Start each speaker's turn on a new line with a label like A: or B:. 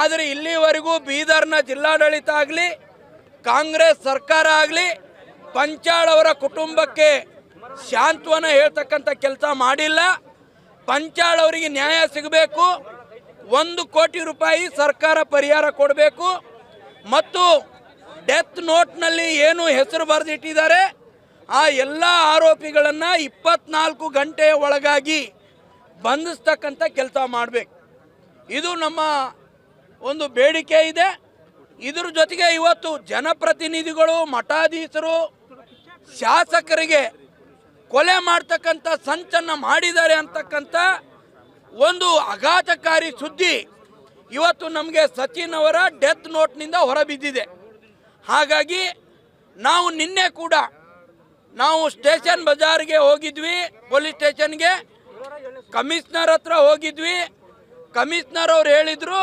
A: ಆದರೆ ಇಲ್ಲಿವರೆಗೂ ಬೀದರ್ನ ಜಿಲ್ಲಾಡಳಿತ ಆಗಲಿ, ಕಾಂಗ್ರೆಸ್ ಸರ್ಕಾರ ಆಗಲಿ, ಪಂಚಾಳ್ ಅವರ ಕುಟುಂಬಕ್ಕೆ ಶಾಂತ್ವನ ಹೇಳ್ತಕ್ಕಂಥ ಕೆಲಸ ಮಾಡಿಲ್ಲ. ಪಂಚಾಳ್ ಅವರಿಗೆ ನ್ಯಾಯ ಸಿಗಬೇಕು. ಒಂದು ಕೋಟಿ ರೂಪಾಯಿ ಸರ್ಕಾರ ಪರಿಹಾರ ಕೊಡಬೇಕು. ಮತ್ತು ಡೆತ್ ನೋಟ್ನಲ್ಲಿ ಏನು ಹೆಸರು ಬರೆದಿಟ್ಟಿದ್ದಾರೆ, ಆ ಎಲ್ಲ ಆರೋಪಿಗಳನ್ನು ಇಪ್ಪತ್ನಾಲ್ಕು ಗಂಟೆಯ ಒಳಗಾಗಿ ಬಂಧಿಸ್ತಕ್ಕಂಥ ಕೆಲಸ ಮಾಡಬೇಕು. ಇದು ನಮ್ಮ ಒಂದು ಬೇಡಿಕೆ ಇದೆ. ಇದ್ರ ಜೊತೆಗೆ ಇವತ್ತು ಜನಪ್ರತಿನಿಧಿಗಳು, ಮಠಾಧೀಶರು, ಶಾಸಕರಿಗೆ ಕೊಲೆ ಮಾಡ್ತಕ್ಕಂಥ ಸಂಚನ್ನು ಮಾಡಿದ್ದಾರೆ ಅಂತಕ್ಕಂಥ ಒಂದು ಆಘಾತಕಾರಿ ಸುದ್ದಿ ಇವತ್ತು ನಮಗೆ ಸಚಿನ್ ಅವರ ಡೆತ್ ನೋಟ್ನಿಂದ ಹೊರಬಿದ್ದಿದೆ. ಹಾಗಾಗಿ ನಾವು ನಿನ್ನೆ ಕೂಡ ನಾವು ಸ್ಟೇಷನ್ ಬಜಾರ್ಗೆ ಹೋಗಿದ್ವಿ, ಪೊಲೀಸ್ ಸ್ಟೇಷನ್ಗೆ. ಕಮಿಷನರ್ ಹತ್ರ ಹೋಗಿದ್ವಿ. ಕಮಿಷನರ್ ಅವ್ರು ಹೇಳಿದ್ರು